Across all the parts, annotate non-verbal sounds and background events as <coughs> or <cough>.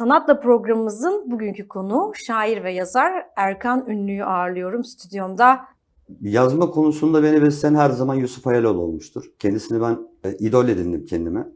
Sanatla programımızın bugünkü konu şair ve yazar Erkan Ünlü'yü ağırlıyorum stüdyomda. Yazma konusunda beni besleyen her zaman Yusuf Hayaloğlu olmuştur. Kendisini ben e, idol edindim kendime.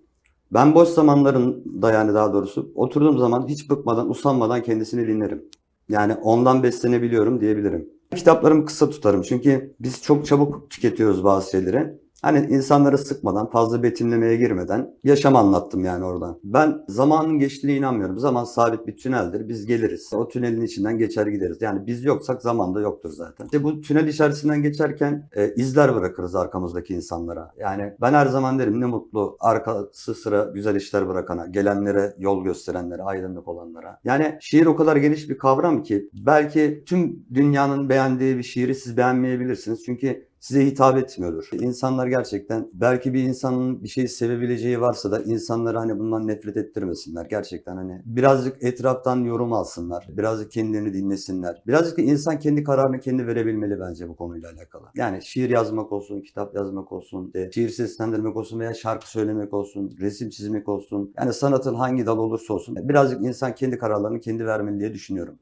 Ben boş zamanlarında yani daha doğrusu oturduğum zaman hiç bıkmadan, usanmadan kendisini dinlerim. Yani ondan beslenebiliyorum diyebilirim. Kitaplarımı kısa tutarım çünkü biz çok çabuk tüketiyoruz bazı şeyleri. Hani insanları sıkmadan, fazla betimlemeye girmeden yaşam anlattım yani oradan. Ben zamanın geçtiğine inanmıyorum. Zaman sabit bir tüneldir. Biz geliriz. O tünelin içinden geçer gideriz. Yani biz yoksak zaman da yoktur zaten. İşte bu tünel içerisinden geçerken e, izler bırakırız arkamızdaki insanlara. Yani ben her zaman derim ne mutlu arkası sıra güzel işler bırakana, gelenlere, yol gösterenlere, aydınlık olanlara. Yani şiir o kadar geniş bir kavram ki belki tüm dünyanın beğendiği bir şiiri siz beğenmeyebilirsiniz. Çünkü size hitap etmiyordur. İnsanlar gerçekten belki bir insanın bir şeyi sevebileceği varsa da insanları hani bundan nefret ettirmesinler. Gerçekten hani birazcık etraftan yorum alsınlar. Birazcık kendilerini dinlesinler. Birazcık da insan kendi kararını kendi verebilmeli bence bu konuyla alakalı. Yani şiir yazmak olsun, kitap yazmak olsun, de, şiir seslendirmek olsun veya şarkı söylemek olsun, resim çizmek olsun. Yani sanatın hangi dal olursa olsun birazcık insan kendi kararlarını kendi vermeli diye düşünüyorum.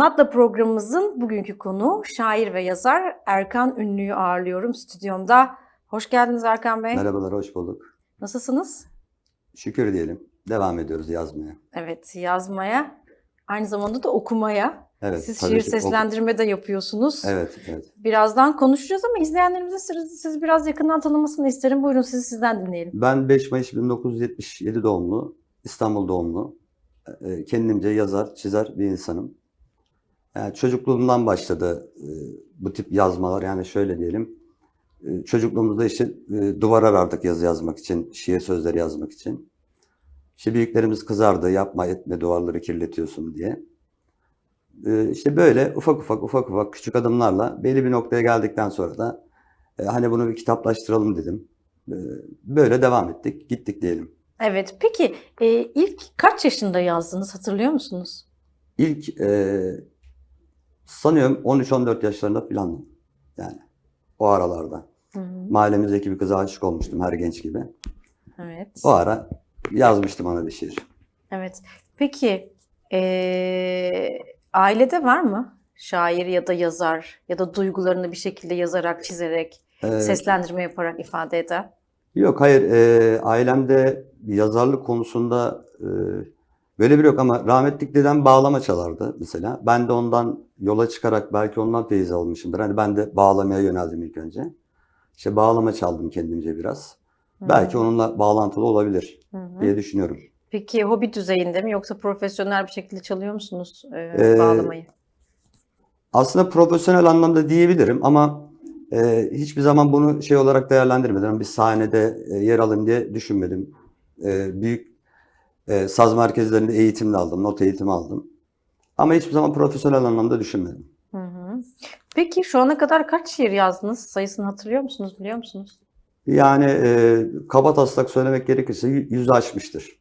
Sanatla programımızın bugünkü konu şair ve yazar Erkan Ünlü'yü ağırlıyorum stüdyomda. Hoş geldiniz Erkan Bey. Merhabalar, hoş bulduk. Nasılsınız? Şükür diyelim. Devam ediyoruz yazmaya. Evet, yazmaya, aynı zamanda da okumaya. Evet, Siz şiir ki. Seslendirme de yapıyorsunuz. Evet, evet. Birazdan konuşacağız ama izleyenlerimize sizi biraz yakından tanımasını isterim. Buyurun sizi sizden dinleyelim. Ben 5 Mayıs 1977 doğumlu, İstanbul doğumlu, e, kendimce yazar, çizer bir insanım. Yani çocukluğumdan başladı e, bu tip yazmalar. Yani şöyle diyelim, e, çocukluğumuzda işte e, duvar arardık yazı yazmak için, şiir sözleri yazmak için. İşte büyüklerimiz kızardı, yapma etme duvarları kirletiyorsun diye. E, İşte böyle ufak ufak ufak ufak küçük adımlarla belli bir noktaya geldikten sonra da e, hani bunu bir kitaplaştıralım dedim. E, Böyle devam ettik, gittik diyelim. Evet, peki e, ilk kaç yaşında yazdınız hatırlıyor musunuz? İlk e, sanıyorum 13-14 yaşlarında filandım. Yani o aralarda. Hı hı, Mahallemizdeki bir kıza aşık olmuştum her genç gibi. Evet. O ara yazmıştım ona bir şiir. Evet. Peki e, ailede var mı şair ya da yazar ya da duygularını bir şekilde yazarak, çizerek, E, seslendirme yaparak ifade eden? Yok hayır e, ailemde yazarlık konusunda e, böyle bir yok ama rahmetlik dedem bağlama çalardı mesela. Ben de ondan yola çıkarak belki ondan feyiz almışımdır. Hani ben de bağlamaya yöneldim ilk önce. İşte bağlama çaldım kendimce biraz. Hı Belki onunla bağlantılı olabilir hı hı. diye düşünüyorum. Peki hobi düzeyinde mi yoksa profesyonel bir şekilde çalıyor musunuz e, Ee, bağlamayı? Aslında profesyonel anlamda diyebilirim ama e, hiçbir zaman bunu şey olarak değerlendirmedim. Yani Bir sahnede e, yer alayım diye düşünmedim. E, büyük e, saz merkezlerinde eğitim de aldım, not eğitimi aldım. Ama hiçbir zaman profesyonel anlamda düşünmedim. Hı hı. Peki şu ana kadar kaç şiir yazdınız? Sayısını hatırlıyor musunuz, biliyor musunuz? Yani e, kaba taslak söylemek gerekirse yüzü aşmıştır.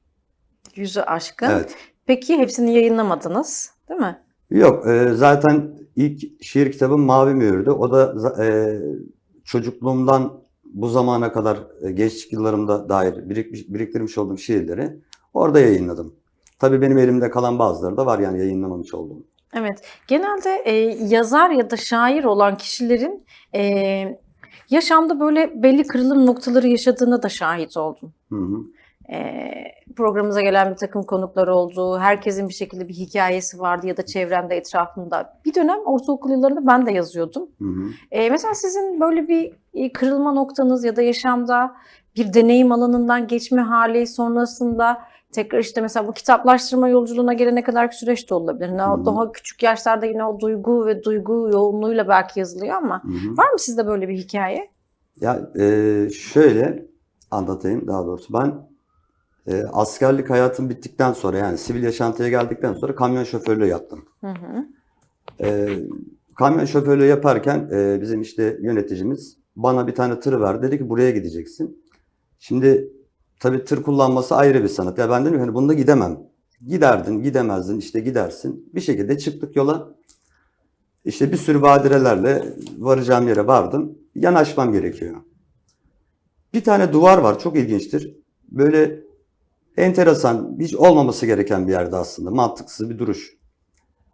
Yüzü aşkın. Evet. Peki hepsini yayınlamadınız, değil mi? Yok, e, zaten ilk şiir kitabım Mavi Mühür'dü. O da e, çocukluğumdan bu zamana kadar e, gençlik yıllarımda dair birikmiş, biriktirmiş olduğum şiirleri orada yayınladım. Tabii benim elimde kalan bazıları da var yani yayınlamamış olduğum. Evet, genelde e, yazar ya da şair olan kişilerin e, yaşamda böyle belli kırılım noktaları yaşadığına da şahit oldum. Hı hı. E, programımıza gelen bir takım konuklar oldu. Herkesin bir şekilde bir hikayesi vardı ya da çevremde, etrafımda. Bir dönem ortaokul yıllarında ben de yazıyordum. Hı hı. E, mesela sizin böyle bir e, kırılma noktanız ya da yaşamda bir deneyim alanından geçme hali sonrasında tekrar işte mesela bu kitaplaştırma yolculuğuna gelene kadar süreç de olabilir. Ne. Daha küçük yaşlarda yine o duygu ve duygu yoğunluğuyla belki yazılıyor ama hı. var mı sizde böyle bir hikaye? Ya e, şöyle anlatayım daha doğrusu. Ben e, askerlik hayatım bittikten sonra yani sivil yaşantıya geldikten sonra kamyon şoförlüğü yaptım. Hı hı. E, kamyon şoförlüğü yaparken e, bizim işte yöneticimiz bana bir tane tır verdi. Dedi ki buraya gideceksin. Şimdi tabii tır kullanması ayrı bir sanat. Ya ben dedim hani bunda gidemem. Giderdin, gidemezdin, işte gidersin. Bir şekilde çıktık yola. İşte bir sürü badirelerle varacağım yere vardım. Yanaşmam gerekiyor. Bir tane duvar var, çok ilginçtir. Böyle enteresan, hiç olmaması gereken bir yerde aslında. Mantıksız bir duruş.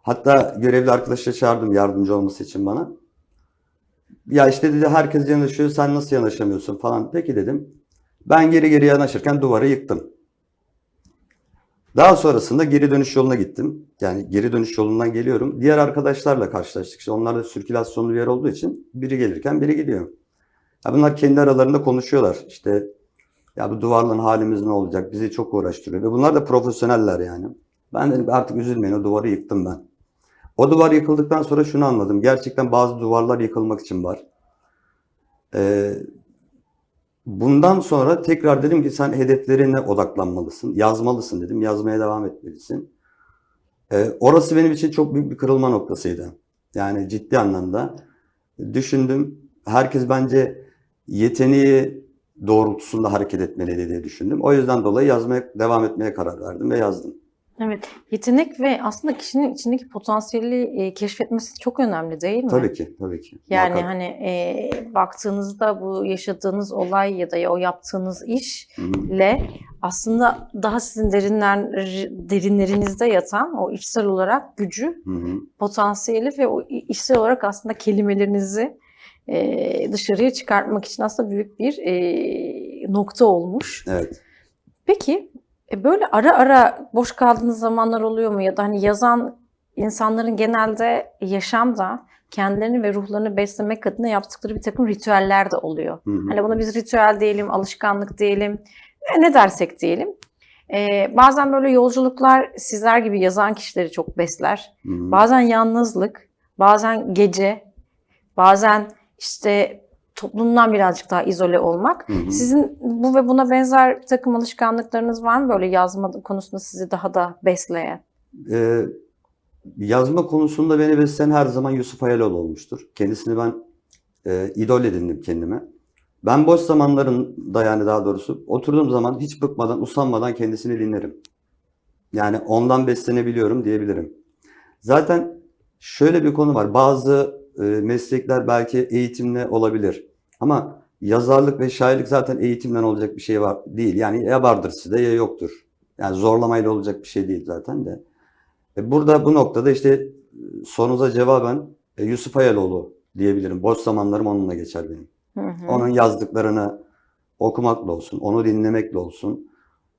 Hatta görevli arkadaşa çağırdım yardımcı olması için bana. Ya işte dedi herkes yanaşıyor, sen nasıl yanaşamıyorsun falan. Peki dedim. Ben geri geri yanaşırken duvarı yıktım. Daha sonrasında geri dönüş yoluna gittim. Yani geri dönüş yolundan geliyorum. Diğer arkadaşlarla karşılaştık. İşte onlar da sirkülasyonlu bir yer olduğu için biri gelirken biri gidiyor. Ya bunlar kendi aralarında konuşuyorlar. İşte ya bu duvarların halimiz ne olacak? Bizi çok uğraştırıyor. Ve bunlar da profesyoneller yani. Ben dedim artık üzülmeyin o duvarı yıktım ben. O duvar yıkıldıktan sonra şunu anladım. Gerçekten bazı duvarlar yıkılmak için var. Ee, bundan sonra tekrar dedim ki sen hedeflerine odaklanmalısın. Yazmalısın dedim. Yazmaya devam etmelisin. Ee, orası benim için çok büyük bir kırılma noktasıydı. Yani ciddi anlamda. Düşündüm. Herkes bence yeteneği doğrultusunda hareket etmeliydi diye düşündüm. O yüzden dolayı yazmaya devam etmeye karar verdim ve yazdım. Evet. Yetenek ve aslında kişinin içindeki potansiyeli e, keşfetmesi çok önemli değil mi? Tabii ki, tabii ki. Yani Muhakkak. hani e, baktığınızda bu yaşadığınız olay ya da o yaptığınız iş Hı hı. ile aslında daha sizin derinler, derinlerinizde yatan o içsel olarak gücü, Hı hı. potansiyeli ve o içsel olarak aslında kelimelerinizi e, dışarıya çıkartmak için aslında büyük bir e, nokta olmuş. Evet. Peki e, böyle ara ara boş kaldığınız zamanlar oluyor mu? Ya da hani yazan insanların genelde yaşamda kendilerini ve ruhlarını beslemek adına yaptıkları bir takım ritüeller de oluyor. Hı hı. Hani buna biz ritüel diyelim, alışkanlık diyelim, e, ne dersek diyelim. E, bazen böyle yolculuklar sizler gibi yazan kişileri çok besler. Hı hı. Bazen yalnızlık, bazen gece, bazen işte toplumdan birazcık daha izole olmak. Hı hı. Sizin bu ve buna benzer bir takım alışkanlıklarınız var mı böyle yazma konusunda sizi daha da besleyen? Ee, yazma konusunda beni besleyen her zaman Yusuf Hayaloğlu olmuştur. Kendisini ben e, idol edindim kendime. Ben boş zamanlarında yani daha doğrusu oturduğum zaman hiç bıkmadan, usanmadan kendisini dinlerim. Yani ondan beslenebiliyorum diyebilirim. Zaten şöyle bir konu var. Bazı meslekler belki eğitimle olabilir. Ama yazarlık ve şairlik zaten eğitimden olacak bir şey var değil. Yani ya vardır sizde ya yoktur. Yani zorlamayla olacak bir şey değil zaten de. E, Burada bu noktada işte e, sorunuza cevaben e, Yusuf Hayaloğlu diyebilirim. Boş zamanlarım onunla geçer benim. Hı hı. Onun yazdıklarını okumakla olsun, onu dinlemekle olsun,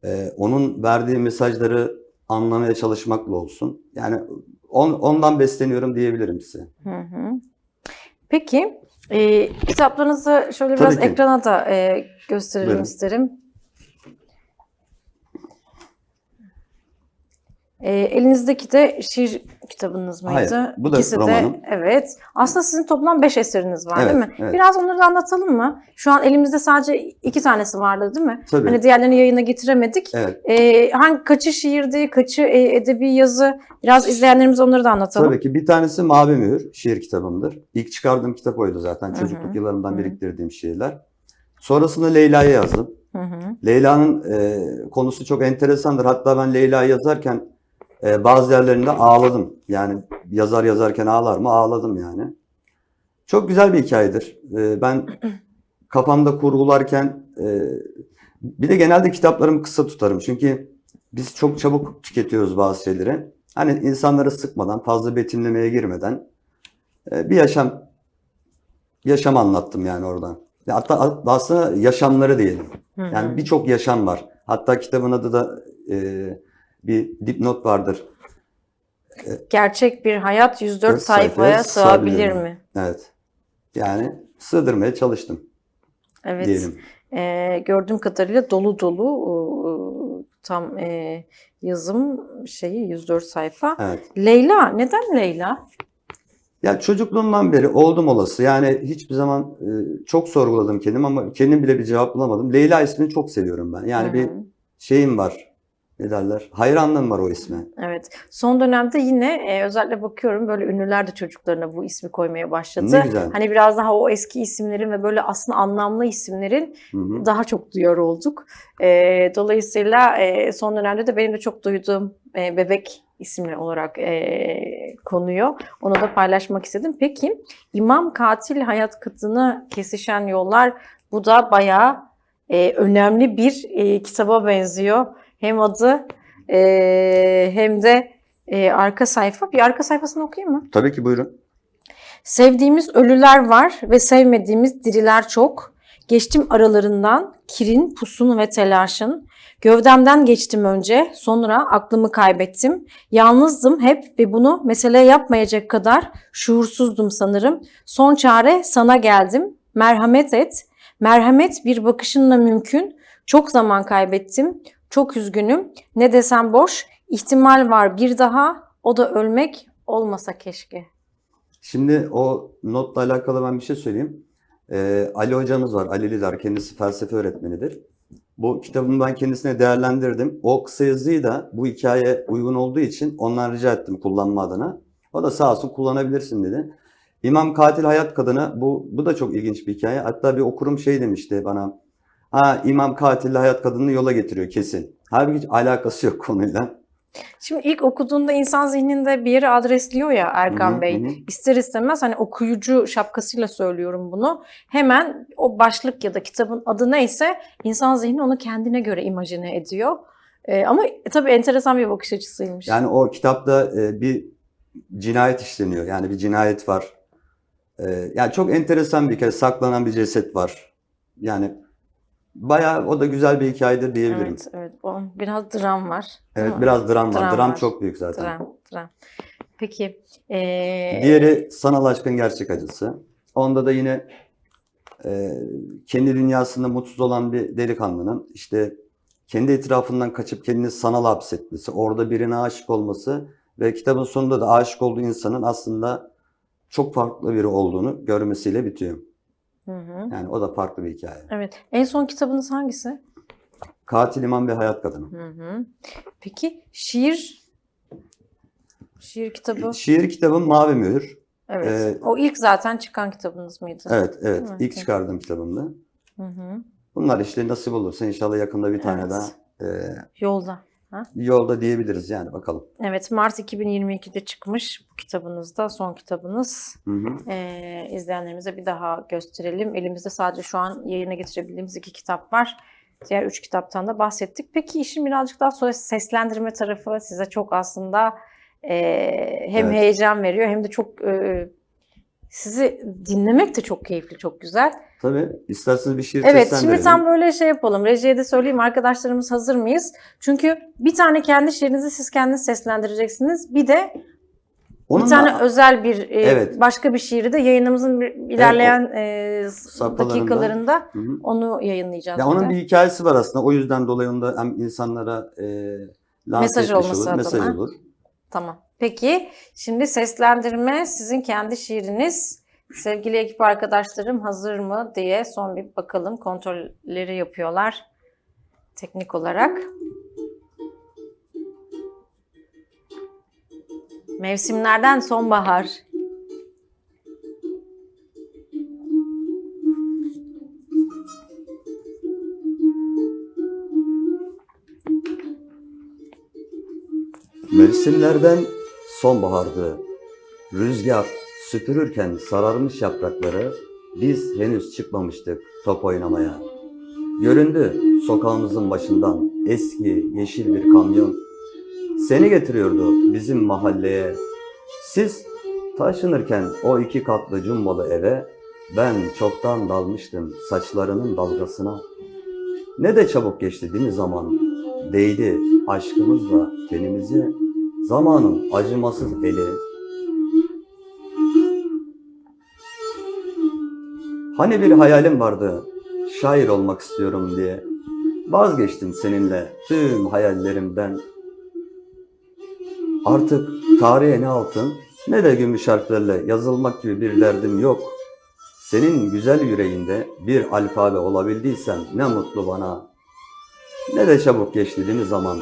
e, onun verdiği mesajları anlamaya çalışmakla olsun. Yani on- ondan besleniyorum diyebilirim size. Hı hı. Peki, e, kitaplarınızı şöyle Tabii biraz ki. ekrana da e, gösterelim Buyurun. isterim. E, elinizdeki de şiir kitabınız mıydı? Hayır, bu da İkisi de, romanım. evet. Aslında sizin toplam beş eseriniz var Evet, değil mi? evet. Biraz onları da anlatalım mı? Şu an elimizde sadece iki tanesi vardı değil mi? Tabii. Hani diğerlerini yayına getiremedik. Evet. E, hangi kaçı şiirdi, kaçı e, edebi yazı? Biraz izleyenlerimize onları da anlatalım. Tabii ki bir tanesi Mavi Mühür şiir kitabımdır. İlk çıkardığım kitap oydu zaten. Çocukluk yıllarımdan Hı hı. biriktirdiğim şiirler. Sonrasında Leyla'yı yazdım. Leyla'nın e, konusu çok enteresandır. Hatta ben Leyla'yı yazarken e, bazı yerlerinde ağladım. Yani yazar yazarken ağlar mı? Ağladım yani. Çok güzel bir hikayedir. E, ben <clears throat> kafamda kurgularken e, bir de genelde kitaplarımı kısa tutarım. Çünkü biz çok çabuk tüketiyoruz bazı şeyleri. Hani insanları sıkmadan, fazla betimlemeye girmeden e, bir yaşam yaşam anlattım yani oradan. Hatta aslında yaşamları diyelim. Yani birçok yaşam var. Hatta kitabın adı da e, bir dipnot vardır. Gerçek bir hayat 104 Dört sayfaya sayfaya sığabilir mi? Evet. Yani sığdırmaya çalıştım Evet. diyelim. Ee, gördüğüm kadarıyla dolu dolu ıı, tam e, yazım şeyi 104 sayfa. Evet. Leyla, neden Leyla? Ya çocukluğumdan beri oldum olası. Yani hiçbir zaman e, çok sorguladım kendim ama kendim bile bir cevap bulamadım. Leyla ismini çok seviyorum ben. Yani Hı bir şeyim var. Ne derler? Hayranlığım var o isme. Evet. Son dönemde yine e, özellikle bakıyorum böyle ünlüler de çocuklarına bu ismi koymaya başladı. Ne güzel. Hani biraz daha o eski isimlerin ve böyle aslında anlamlı isimlerin Hı hı. daha çok duyar olduk. E, dolayısıyla e, son dönemde de benim de çok duyduğum e, bebek isimli olarak e, konuyor. Onu da paylaşmak istedim. Peki imam katil hayat kıtını kesişen yollar bu da bayağı e, önemli bir e, kitaba benziyor. Hem adı e, hem de e, arka sayfa. Bir arka sayfasını okuyayım mı? Tabii ki buyurun. Sevdiğimiz ölüler var ve sevmediğimiz diriler çok. Geçtim aralarından kirin, pusun ve telaşın. Gövdemden geçtim önce, sonra aklımı kaybettim. Yalnızdım hep ve bunu mesele yapmayacak kadar şuursuzdum sanırım. Son çare sana geldim. Merhamet et. Merhamet bir bakışınla mümkün. Çok zaman kaybettim. Çok üzgünüm. Ne desem boş. İhtimal var bir daha. O da ölmek olmasa keşke. Şimdi o notla alakalı ben bir şey söyleyeyim. Ee, Ali hocamız var. Ali Lider. Kendisi felsefe öğretmenidir. Bu kitabımı ben kendisine değerlendirdim. O kısa yazıyı da bu hikaye uygun olduğu için ondan rica ettim kullanma adına. O da sağ olsun kullanabilirsin dedi. İmam Katil Hayat Kadını bu, bu da çok ilginç bir hikaye. Hatta bir okurum şey demişti bana. Ha İmam Katil Hayat Kadını yola getiriyor kesin. Halbuki alakası yok konuyla. Şimdi ilk okuduğunda insan zihninde bir yere adresliyor ya Erkan Hı hı, Bey. hı. İster istemez hani okuyucu şapkasıyla söylüyorum bunu. Hemen o başlık ya da kitabın adı neyse insan zihni onu kendine göre imajine ediyor. Ee, ama tabii enteresan bir bakış açısıymış. Yani o kitapta e, bir cinayet işleniyor. Yani bir cinayet var. E, yani çok enteresan bir kere saklanan bir ceset var. Yani bayağı o da güzel bir hikayedir diyebilirim. Evet, evet, evet. O, biraz dram var. değil mi? biraz dram var. Dram Dram, var. çok büyük zaten. Dram, dram. Peki. ee, Diğeri Sanal Aşkın Gerçek Acısı. Onda da yine e, kendi dünyasında mutsuz olan bir delikanlının işte kendi etrafından kaçıp kendini sanal hapsetmesi, orada birine aşık olması ve kitabın sonunda da aşık olduğu insanın aslında çok farklı biri olduğunu görmesiyle bitiyor. Hı hı. Yani o da farklı bir hikaye. Evet. En son kitabınız hangisi? Katil İmam ve Hayat Kadını. Hı hı. Peki şiir şiir kitabı. Şiir kitabım Mavi Mühür. Evet. Ee, o ilk zaten çıkan kitabınız mıydı? Evet, evet. İlk çıkardığım kitabımdı. Hı hı. Bunlar işte nasip olursa inşallah yakında bir tane Evet. daha e, Yolda. Yolda diyebiliriz yani bakalım. Evet, Mart 2022'de çıkmış bu kitabınızda, son kitabınız. Hı hı. Ee, izleyenlerimize bir daha gösterelim. Elimizde sadece şu an yayına getirebildiğimiz iki kitap var. Diğer üç kitaptan da bahsettik. Peki işin birazcık daha sonra seslendirme tarafı size çok aslında e, hem Evet. heyecan veriyor hem de çok e, sizi dinlemek de çok keyifli, çok güzel. Tabii. İsterseniz bir şiir Evet, şimdi seslendirelim. tam böyle şey yapalım. Rejiye de söyleyeyim arkadaşlarımız hazır mıyız? Çünkü bir tane kendi şiirinizi siz kendiniz seslendireceksiniz. Bir de Onunla bir tane özel bir e, Evet. başka bir şiiri de yayınımızın ilerleyen e, safhalarında. dakikalarında Hı hı. onu yayınlayacağız. Ya onun bir hikayesi var aslında. O yüzden dolayı onda hem insanlara e, lanse Mesaj etmiş olması olur, adına. mesaj olur. Tamam. Peki şimdi seslendirme sizin kendi şiiriniz. Sevgili ekip arkadaşlarım hazır mı diye son bir bakalım. Kontrolleri yapıyorlar teknik olarak. Mevsimlerden sonbahar. Mevsimlerden sonbahardı. Rüzgar süpürürken sararmış yaprakları biz henüz çıkmamıştık top oynamaya. Göründü sokağımızın başından eski yeşil bir kamyon. Seni getiriyordu bizim mahalleye. Siz taşınırken o iki katlı cumbalı eve ben çoktan dalmıştım saçlarının dalgasına. Ne de çabuk geçti değil mi zaman? Değdi aşkımızla tenimize zamanın acımasız eli. Hani bir hayalim vardı, şair olmak istiyorum diye. Vazgeçtim seninle tüm hayallerimden. Artık tarihe ne altın ne de gümüş harflerle yazılmak gibi bir derdim yok. Senin güzel yüreğinde bir alfabe olabildiysem ne mutlu bana. Ne de çabuk geçti değil mi zaman?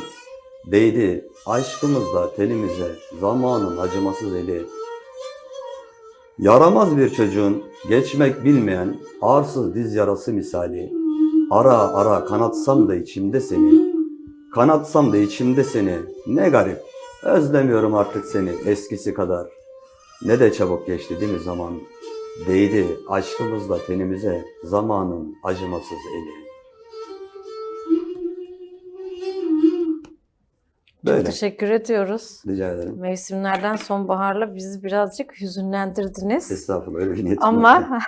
Değdi aşkımızla tenimize zamanın acımasız eli. Yaramaz bir çocuğun geçmek bilmeyen arsız diz yarası misali. Ara ara kanatsam da içimde seni. Kanatsam da içimde seni. Ne garip. Özlemiyorum artık seni eskisi kadar. Ne de çabuk geçti değil mi zaman? Değdi aşkımızla tenimize zamanın acımasız eli. Böyle. Teşekkür ediyoruz. Rica ederim. Mevsimlerden sonbaharla bizi birazcık hüzünlendirdiniz. Estağfurullah öyle bir niyetim. Ama <laughs>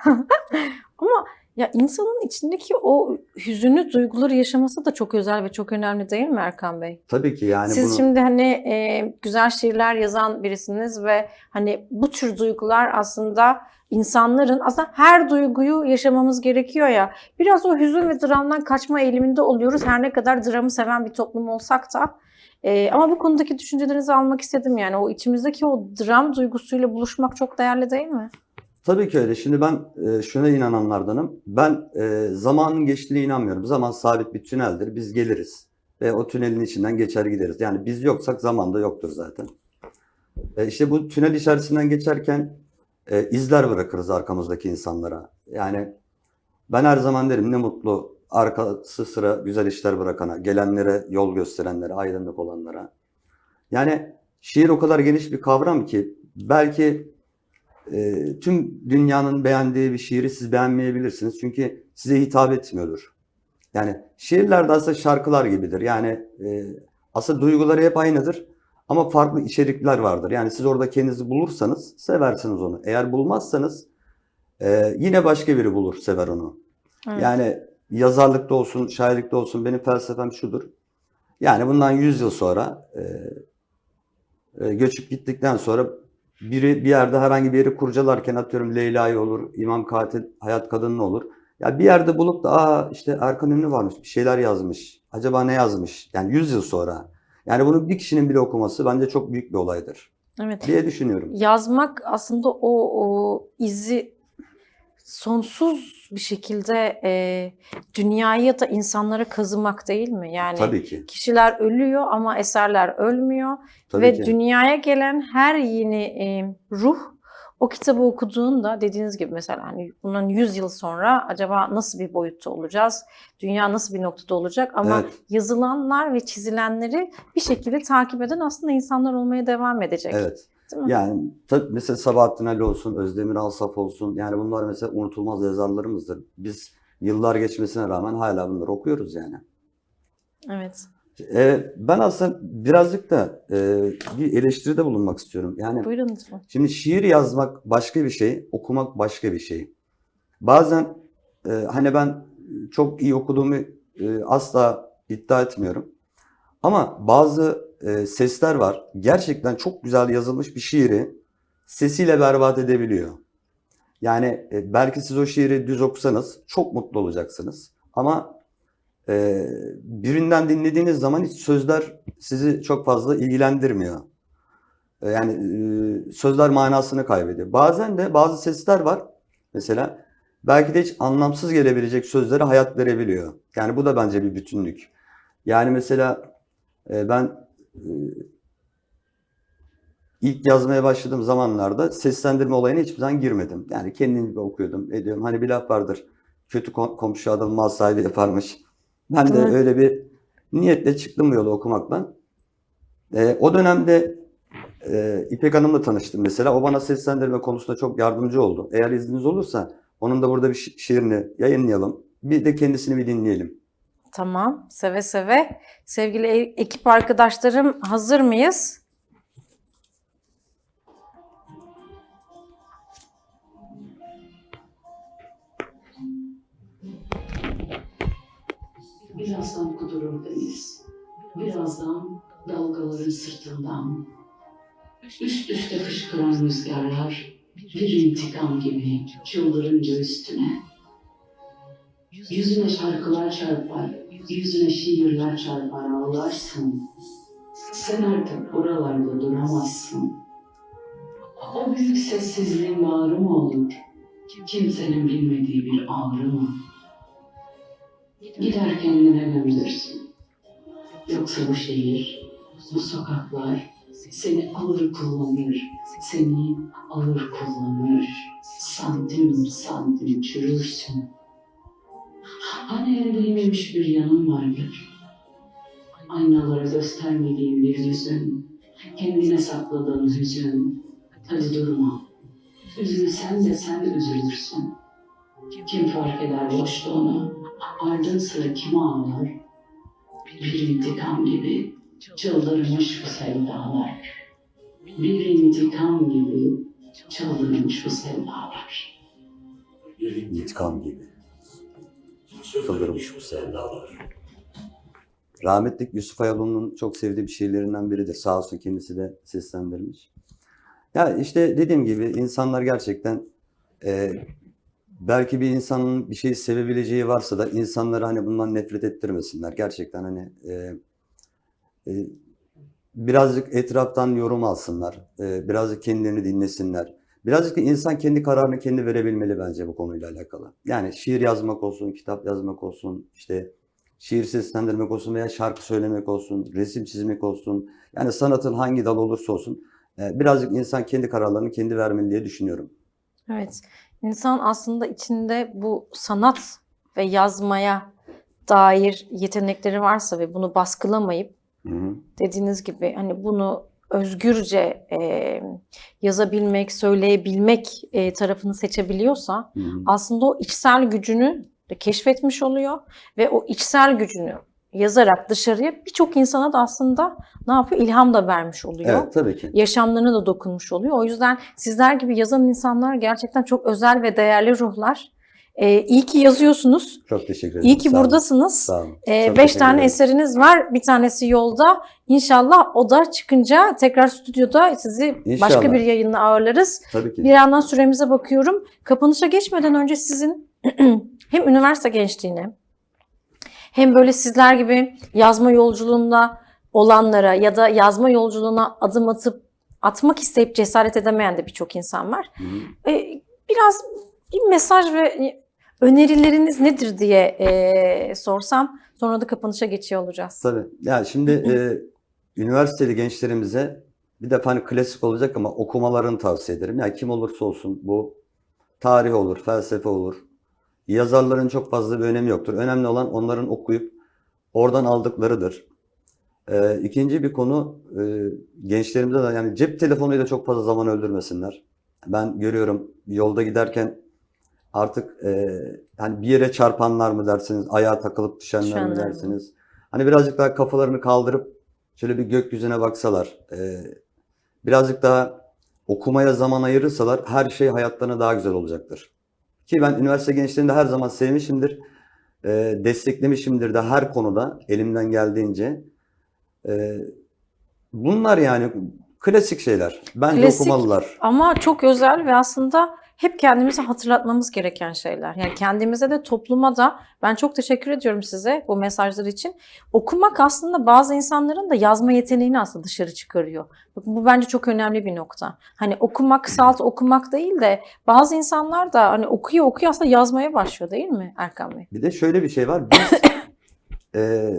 ama ya insanın içindeki o hüzünlü duyguları yaşaması da çok özel ve çok önemli değil mi Erkan Bey? Tabii ki yani Siz bunu şimdi hani e, güzel şiirler yazan birisiniz ve hani bu tür duygular aslında insanların aslında her duyguyu yaşamamız gerekiyor ya. Biraz o hüzün ve dramdan kaçma eğiliminde oluyoruz. Her ne kadar dramı seven bir toplum olsak da. E, ama bu konudaki düşüncelerinizi almak istedim yani. O içimizdeki o dram duygusuyla buluşmak çok değerli değil mi? Tabii ki öyle. Şimdi ben e, şuna inananlardanım. Ben e, zamanın geçtiğine inanmıyorum. Zaman sabit bir tüneldir. Biz geliriz ve o tünelin içinden geçer gideriz. Yani biz yoksak zaman da yoktur zaten. E, işte bu tünel içerisinden geçerken e, izler bırakırız arkamızdaki insanlara. Yani ben her zaman derim ne mutlu arkası sıra güzel işler bırakana, gelenlere yol gösterenlere, aydınlık olanlara. Yani şiir o kadar geniş bir kavram ki belki e, tüm dünyanın beğendiği bir şiiri siz beğenmeyebilirsiniz. Çünkü size hitap etmiyordur. Yani şiirler de aslında şarkılar gibidir. Yani e, aslında duyguları hep aynıdır. Ama farklı içerikler vardır. Yani siz orada kendinizi bulursanız seversiniz onu. Eğer bulmazsanız e, yine başka biri bulur, sever onu. Evet. Yani yazarlıkta olsun, şairlikte olsun benim felsefem şudur. Yani bundan 100 yıl sonra e, e, göçüp gittikten sonra biri bir yerde herhangi bir yeri kurcalarken atıyorum Leyla'yı olur, İmam Katil Hayat Kadını olur. Ya bir yerde bulup da aa işte Erkan Ünlü varmış, bir şeyler yazmış. Acaba ne yazmış? Yani 100 yıl sonra. Yani bunu bir kişinin bile okuması bence çok büyük bir olaydır Evet. diye düşünüyorum. Yazmak aslında o, o izi sonsuz bir şekilde e, dünyayı ya da insanlara kazımak değil mi? Yani Tabii ki. kişiler ölüyor ama eserler ölmüyor Tabii ve ki. dünyaya gelen her yeni e, ruh o kitabı okuduğunda dediğiniz gibi mesela hani bundan 100 yıl sonra acaba nasıl bir boyutta olacağız? Dünya nasıl bir noktada olacak? Ama Evet. yazılanlar ve çizilenleri bir şekilde takip eden aslında insanlar olmaya devam edecek. Evet. Değil mi? Yani tabii mesela Sabahattin Ali olsun, Özdemir Alsaf olsun. Yani bunlar mesela unutulmaz yazarlarımızdır. Biz yıllar geçmesine rağmen hala bunları okuyoruz yani. Evet. E, ben aslında birazcık da e, bir eleştiride bulunmak istiyorum. Yani Buyurun lütfen. şimdi şiir yazmak başka bir şey, okumak başka bir şey. Bazen e, hani ben çok iyi okuduğumu e, asla iddia etmiyorum. Ama bazı e, sesler var. Gerçekten çok güzel yazılmış bir şiiri sesiyle berbat edebiliyor. Yani e, belki siz o şiiri düz okusanız çok mutlu olacaksınız. Ama e, birinden dinlediğiniz zaman hiç sözler sizi çok fazla ilgilendirmiyor. E, yani e, sözler manasını kaybediyor. Bazen de bazı sesler var. Mesela belki de hiç anlamsız gelebilecek sözlere hayat verebiliyor. Yani bu da bence bir bütünlük. Yani mesela e, ben ilk yazmaya başladığım zamanlarda seslendirme olayına hiçbir zaman girmedim. Yani kendim gibi okuyordum, ediyorum. Hani bir laf vardır. Kötü kom- komşu adam mal sahibi yaparmış. Ben de Evet. öyle bir niyetle çıktım bu yola okumaktan. E, o dönemde e, İpek Hanım'la tanıştım mesela. O bana seslendirme konusunda çok yardımcı oldu. Eğer izniniz olursa onun da burada bir şi- şiirini yayınlayalım. Bir de kendisini bir dinleyelim. Tamam, seve seve. Sevgili e- ekip arkadaşlarım hazır mıyız? Birazdan kudurur deniz. Birazdan dalgaların sırtından. Üst üste fışkıran rüzgarlar bir intikam gibi çıldırınca üstüne. Yüzüne şarkılar çarpar, yüzüne şiirler çarpar ağlarsın. Sen artık buralarda duramazsın. O büyük sessizliğin bağrı mı olur? Kimsenin bilmediği bir ağrı mı? Gider kendine gömülürsün. Yoksa bu şehir Bu sokaklar seni alır kullanır, seni alır kullanır. Santim santim çürürsün. Hani elde yememiş bir yanın vardır. Aynalara göstermediğin bir yüzün, kendine sakladığın hüzün. Hadi durma. Üzülsen de sen üzülürsün. Kim fark eder boşluğunu? Ardın sıra kim ağlar? Bir intikam gibi çıldırmış bu sevdalar. Bir intikam gibi çıldırmış bu sevdalar. İntikam gibi. Çıldırmış bu sevdalar. Rahmetlik Yusuf Ayaloğlu'nun çok sevdiği bir şiirlerinden biridir. Sağ olsun kendisi de seslendirmiş. Ya işte dediğim gibi insanlar gerçekten e, belki bir insanın bir şeyi sevebileceği varsa da insanları hani bundan nefret ettirmesinler. Gerçekten hani e, e, birazcık etraftan yorum alsınlar. E, birazcık kendilerini dinlesinler. Birazcık da insan kendi kararını kendi verebilmeli bence bu konuyla alakalı. Yani şiir yazmak olsun, kitap yazmak olsun, işte şiir seslendirmek olsun veya şarkı söylemek olsun, resim çizmek olsun. Yani sanatın hangi dal olursa olsun e, birazcık insan kendi kararlarını kendi vermeli diye düşünüyorum. Evet. İnsan aslında içinde bu sanat ve yazmaya dair yetenekleri varsa ve bunu baskılamayıp Hı hı. dediğiniz gibi hani bunu özgürce e, yazabilmek, söyleyebilmek e, tarafını seçebiliyorsa Hı hı. aslında o içsel gücünü de keşfetmiş oluyor ve o içsel gücünü yazarak dışarıya birçok insana da aslında ne yapıyor? İlham da vermiş oluyor. Evet tabii ki. Yaşamlarına da dokunmuş oluyor. O yüzden sizler gibi yazan insanlar gerçekten çok özel ve değerli ruhlar. Ee, iyi ki yazıyorsunuz. Çok teşekkür ederim. İyi ki Sağ buradasınız. Sağ olun. Ee, Çok beş teşekkür tane ederim. eseriniz var. Bir tanesi yolda. İnşallah o da çıkınca tekrar stüdyoda sizi İnşallah. başka bir yayınla ağırlarız. Tabii ki. Bir yandan süremize bakıyorum. Kapanışa geçmeden önce sizin <clears throat> hem üniversite gençliğine hem böyle sizler gibi yazma yolculuğunda olanlara ya da yazma yolculuğuna adım atıp atmak isteyip cesaret edemeyen de birçok insan var. Hı hı. Ee, biraz bir mesaj ve önerileriniz nedir diye e, sorsam sonra da kapanışa geçiyor olacağız. Tabii. Ya şimdi e, üniversiteli gençlerimize bir defa hani klasik olacak ama okumalarını tavsiye ederim. Yani kim olursa olsun bu tarih olur, felsefe olur. Yazarların çok fazla bir önemi yoktur. Önemli olan onların okuyup oradan aldıklarıdır. E, ikinci bir konu e, gençlerimize de yani cep telefonuyla çok fazla zaman öldürmesinler. Ben görüyorum yolda giderken artık e, hani bir yere çarpanlar mı dersiniz, ayağa takılıp düşenler mi Düşenler mi? dersiniz? Hani birazcık daha kafalarını kaldırıp şöyle bir gökyüzüne baksalar, e, birazcık daha okumaya zaman ayırırsalar her şey hayatlarına daha güzel olacaktır. Ki ben üniversite gençliğinde her zaman sevmişimdir, e, desteklemişimdir de her konuda elimden geldiğince. E, bunlar yani klasik şeyler. Bence Klasik. okumalılar. Ama çok özel ve aslında hep kendimize hatırlatmamız gereken şeyler. Yani kendimize de topluma da ben çok teşekkür ediyorum size bu mesajlar için. Okumak aslında bazı insanların da yazma yeteneğini aslında dışarı çıkarıyor. Bakın bu bence çok önemli bir nokta. Hani okumak salt okumak değil de bazı insanlar da hani okuyor okuyor aslında yazmaya başlıyor değil mi Erkan Bey? Bir de şöyle bir şey var. Biz eee,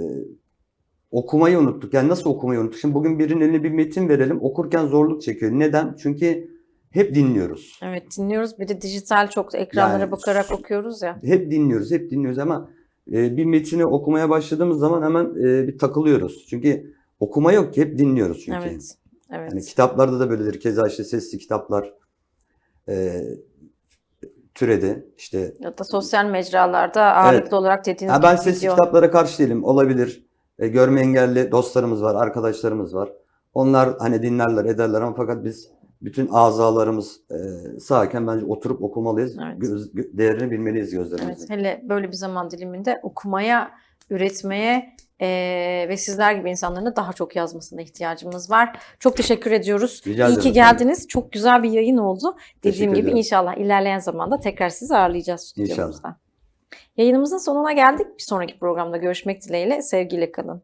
<coughs> okumayı unuttuk. Yani nasıl okumayı unuttuk? Şimdi bugün birinin eline bir metin verelim. Okurken zorluk çekiyor. Neden? Çünkü hep dinliyoruz. Evet dinliyoruz bir de dijital çok ekranlara Yani- bakarak okuyoruz ya. Hep dinliyoruz. Hep dinliyoruz ama e, bir metini okumaya başladığımız zaman hemen e, bir takılıyoruz. Çünkü okuma yok ki. Hep dinliyoruz çünkü. Evet. Evet. Yani kitaplarda da böyledir. Keza işte sesli kitaplar e, türedi. İşte Ya da sosyal mecralarda ağırlıklı olarak dediğiniz Ha, ben gibi sesli video. kitaplara karşı değilim. Olabilir. E, görme engelli dostlarımız var, arkadaşlarımız var. Onlar hani dinlerler, ederler ama fakat biz bütün azalarımız e, sağken bence oturup okumalıyız. Evet. Göz- gö- değerini bilmeliyiz gözlerimizin. Evet, hele böyle bir zaman diliminde okumaya, üretmeye eee, ve sizler gibi insanların da daha çok yazmasına ihtiyacımız var. Çok teşekkür ediyoruz. Rica İyi ki efendim. geldiniz. Çok güzel bir yayın oldu. Dediğim gibi inşallah ilerleyen zamanda tekrar sizi ağırlayacağız İnşallah. Yayınımızın sonuna geldik. Bir sonraki programda görüşmek dileğiyle. Sevgiyle kalın.